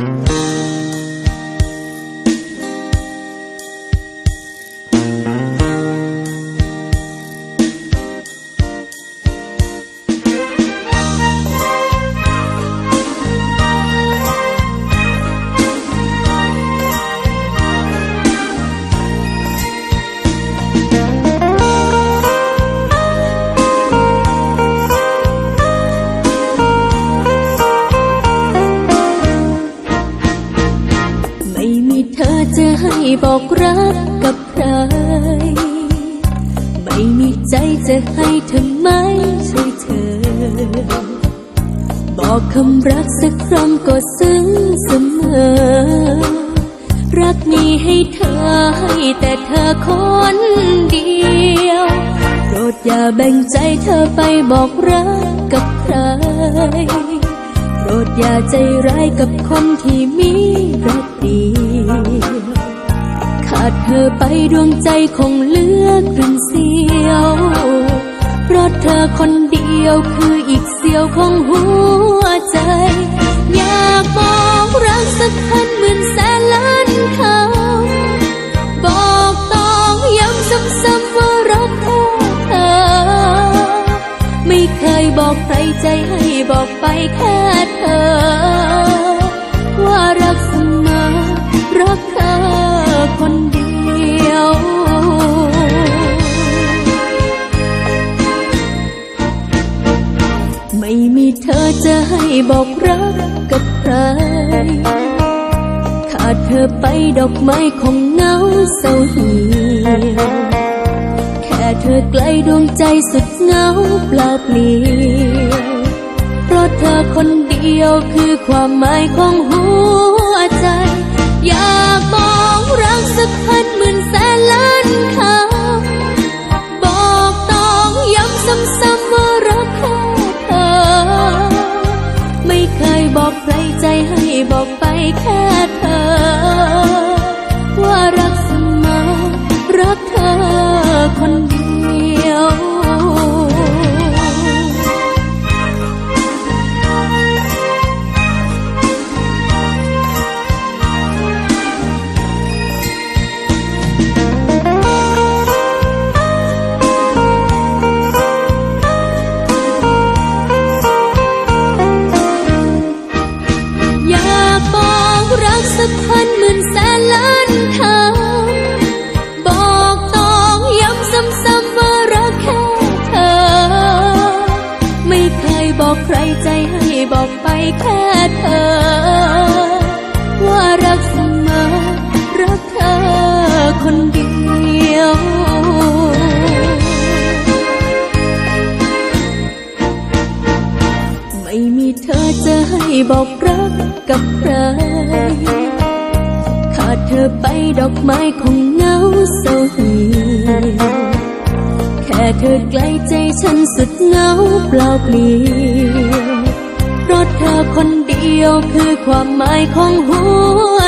ไธอจะให้บอกรักกับใคร ไม่มีใจจะให้เธอไมใช่เธอ บอกคำรักสักครั้งก็ซึ้งเสมอ รักมีให้เธอให้แต่เธอคนเดียว โปรดอย่าแบ่งใจเธอไปบอกรักกับใคร โปรดอย่าใจร้ายกับคนที่มีรักดี ขาดเธอไปดวงใจคงเลือครึ่งเสียว เพราะเธอคนเดียวคืออีกเสียวของหัวใจ อยากบอกรักสักพัน ใครใจให้บอกไปแค่เธอ ว่ารักเสมอรักเธอคนเดียว ไม่มีเธอจะให้บอกรักกับใคร ขาดเธอไปดอกไม้คงเหงาเศร้าเหี่ยวแค่เธอใกล้ดวงใจสุดเหงาเปล่าเปลี่ยว คนเดียวคือความหมายของหัวใจ อยากบอกรักสักพันหมื่นแสนล้านคำบอกต้องย้ำซ้ำๆว่ารักแค่เธอ ไม่เคยบอกใครใจให้บอกไปแค่เธอ ว่ารักเสมอรักเธอคน รักสักพันหมื่นแสนล้านคำบอกต้องย้ำซ้ำๆว่ารักแค่เธอ ไม่เคยบอกใครใจให้บอกไปแค่เธอ ว่ารักเสมอรักเธอคนเดียวไม่มีเธอจะให้บอกรัก กับใคร ขาดเธอไปดอกไม้คงเหงาเศร้าเหี่ยวแค่เธอใกล้ใจฉันสุดเหงาเปล่าเปลี่ยวเพราะเธอคนเดียวคือความหมายของหัว